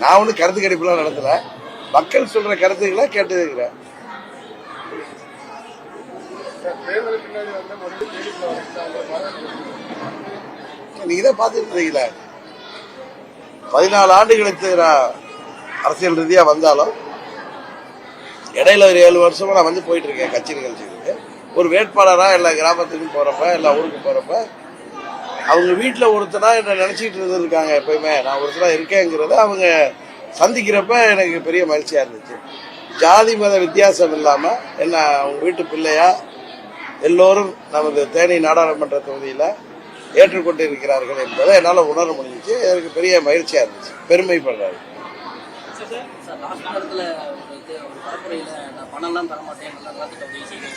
நான் ஒன்றும் கருத்து கணிப்புலாம் நடத்தல. மக்கள் சொல்ற கருத்துக்களை கேட்டுக்கிறேன். நீங்க தான் பார்த்துட்டு இருக்கீங்களா பதினாலு ஆண்டுகளுக்கு நான் அரசியல் ரீதியா வந்தாலும் இடையில ஒரு ஏழு வருஷமா நான் வந்து போயிட்டு இருக்கேன் கட்சி நிகழ்ச்சிகளுக்கு ஒரு வேட்பாளராக எல்லா கிராமத்துக்கும் போறப்ப எல்லா ஊருக்கு போறப்ப அவங்க வீட்டில் ஒருத்தனா என்ன நினைச்சிட்டு இருந்திருக்காங்க எப்பயுமே. நான் ஒருத்தனா இருக்கேங்கிறத அவங்க சந்திக்கிறப்ப எனக்கு பெரிய மகிழ்ச்சியா இருந்துச்சு. ஜாதி மத வித்தியாசம் இல்லாம என்ன அவங்க வீட்டு பிள்ளையா எல்லோரும் நமது தேனி நாடாளுமன்ற தொகுதியில ஏற்றுக்கொண்டு இருக்கிறார்கள் என்பதை என்னால் உணர முடிஞ்சிச்சு. எனக்கு பெரிய மகிழ்ச்சியா இருந்துச்சு. பெருமைப்படுறாரு. சார் லாஸ்ட் நேரத்தில் ஒரு இது ஒரு பரப்புரையில் நான் பணம்லாம் தர மாட்டேன் நல்லா நலத்திட்ட உதவி செய்வேன்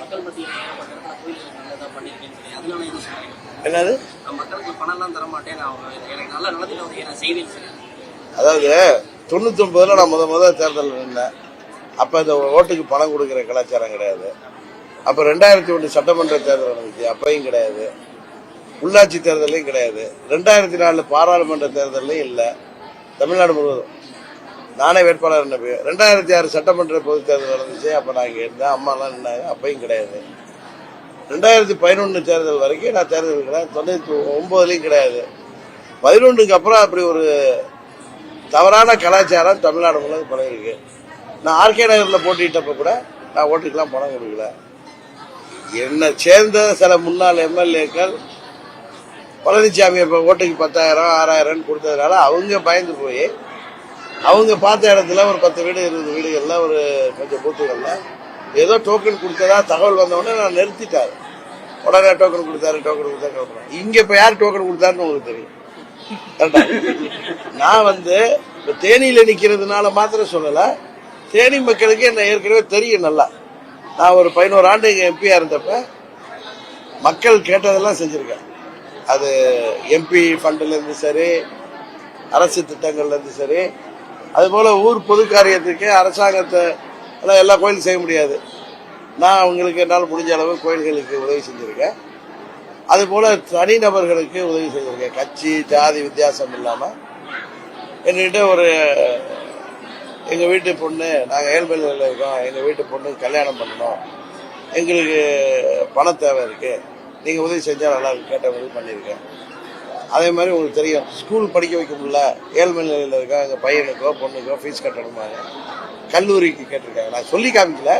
மக்கள் மத்தியில் ஏற்பட்ட இடத்துல கோயிலுக்கு நல்லதாக பண்ணியிருக்கேன்னு சொல்லி அதனால என்ன சொன்னீங்க என்னது? நான் மக்களுக்கு பணம்லாம் தர மாட்டேன் நான் எனக்கு நல்ல நலத்திட்ட உதவி நான் செய்வேன்னு சொல்லி அதாவது தொண்ணூத்தொன்பதுல நான் முத முத தேர்தல் நின்றேன் அப்ப இந்த ஓட்டுக்கு பணம் கொடுக்கிற கலாச்சாரம் கிடையாது. அப்ப ரெண்டாயிரத்தி ஒன்று சட்டமன்ற தேர்தல் நடந்துச்சு அப்பையும் கிடையாது. உள்ளாட்சி தேர்தலையும் கிடையாது. ரெண்டாயிரத்தி நாலு பாராளுமன்ற தேர்தலையும் இல்லை. தமிழ்நாடு முழுவதும். நானே வேட்பாளர் நினைப்பு ரெண்டாயிரத்தி ஆறு சட்டமன்ற பொது தேர்தல் நடந்துச்சு அப்போ நான் இங்கே இருந்தேன். அம்மாலாம் நின்னாங்க அப்பையும் கிடையாது. ரெண்டாயிரத்தி பதினொன்று தேர்தல் வரைக்கும் நான் தேர்தல் கிடையாது. தொண்ணூற்றி ஒம்பதுலேயும் கிடையாது. பதினொன்றுக்கு அப்புறம் அப்படி ஒரு தவறான கலாச்சாரம் தமிழ்நாடு முழுவதும் பரவிருக்கு நான் ஆர்கே நகரில் போட்டிட்டப்ப கூட நான் ஓட்டுக்கெல்லாம் பணம் கொடுக்கல. என்னை சேர்ந்த சில முன்னாள் எம்எல்ஏக்கள் பழனிசாமி இப்போ ஓட்டுக்கு பத்தாயிரம் ஆறாயிரம் கொடுத்ததுனால அவங்க பயந்து போய் அவங்க பார்த்த இடத்துல ஒரு பத்து வீடு இருபது வீடுகள்ல ஒரு கொஞ்சம் பூத்துகள்ல ஏதோ டோக்கன் கொடுத்ததா தகவல் வந்தவுடனே நான் நிறுத்திட்டாரு. உடனே டோக்கன் கொடுத்தாரு டோக்கன் கொடுத்தா கிளம்புறேன் இங்க இப்ப யார் டோக்கன் கொடுத்தாருன்னு உங்களுக்கு தெரியும். நான் வந்து இப்ப தேனியில நிக்கிறதுனால மாத்திரம் சொல்லல. தேனி மக்களுக்கு என்ன ஏற்கனவே தெரியும் நல்லா. நான் ஒரு பதினோரு ஆண்டு இங்கே எம்பியா இருந்தப்ப மக்கள் கேட்டதெல்லாம் செஞ்சிருக்கேன். அது எம்பி ஃபண்டுலேருந்து சரி அரசு திட்டங்கள்லேருந்து சரி அதுபோல் ஊர் பொது காரியத்துக்கு அரசாங்கத்தை எல்லாம் எல்லா கோயிலும் செய்ய முடியாது. நான் அவங்களுக்கு என்னால் முடிஞ்ச அளவு கோயில்களுக்கு உதவி செஞ்சுருக்கேன். அதுபோல் தனிநபர்களுக்கு உதவி செஞ்சுருக்கேன். கட்சி ஜாதி வித்தியாசம் இல்லாமல் என்கிட்ட ஒரு எங்கள் வீட்டு பொண்ணு நாங்கள் ஏழ்மையில் இருக்கோம். எங்கள் வீட்டு பொண்ணு கல்யாணம் பண்ணணும். எங்களுக்கு பண தேவை இருக்குது நீங்கள் உதவி செஞ்சால் நல்லா இருக்கும். கேட்ட உதவி பண்ணியிருக்கேன். அதே மாதிரி உங்களுக்கு தெரியும் ஸ்கூல் படிக்க வைக்க முடியல ஏழ்மை நிலையில் இருக்கா எங்கள் பையனுக்கோ பொண்ணுக்கோ ஃபீஸ் கட்டணுமாங்க. கல்லூரிக்கு கேட்டிருக்காங்க. நான் சொல்லி காமிக்கல.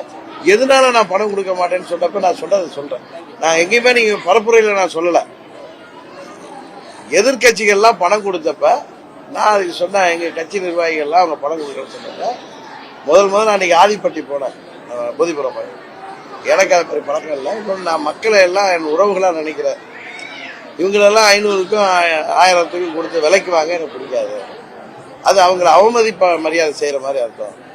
எதனால நான் பணம் கொடுக்க மாட்டேன்னு சொன்னப்ப நான் சொன்னதை சொல்றேன். நான் எங்கேயுமே நீங்க பரப்புரையில் நான் சொல்லல. எதிர்கட்சிகள்லாம் பணம் கொடுத்தப்ப நான் அதுக்கு சொன்னேன் எங்க கட்சி நிர்வாகிகள்லாம் அவங்க பணம் கொடுக்கணும்னு சொன்னாங்க. முதல் முதல் நான் அன்னைக்கு ஆதிப்பட்டி போனேன். போதிபுரம் எனக்கு அது மாதிரி பழக்கம் இல்லை. இன்னொன்று நான் மக்களை எல்லாம் என் உறவுகளாக நினைக்கிறேன். இவங்களெல்லாம் ஐநூறுக்கும் ஆயிரத்துக்கும் கொடுத்து விலைக்கு வாங்க எனக்கு பிடிக்காது. அது அவங்கள அவமதிப்ப மரியாதை செய்கிற மாதிரி அர்த்தம்.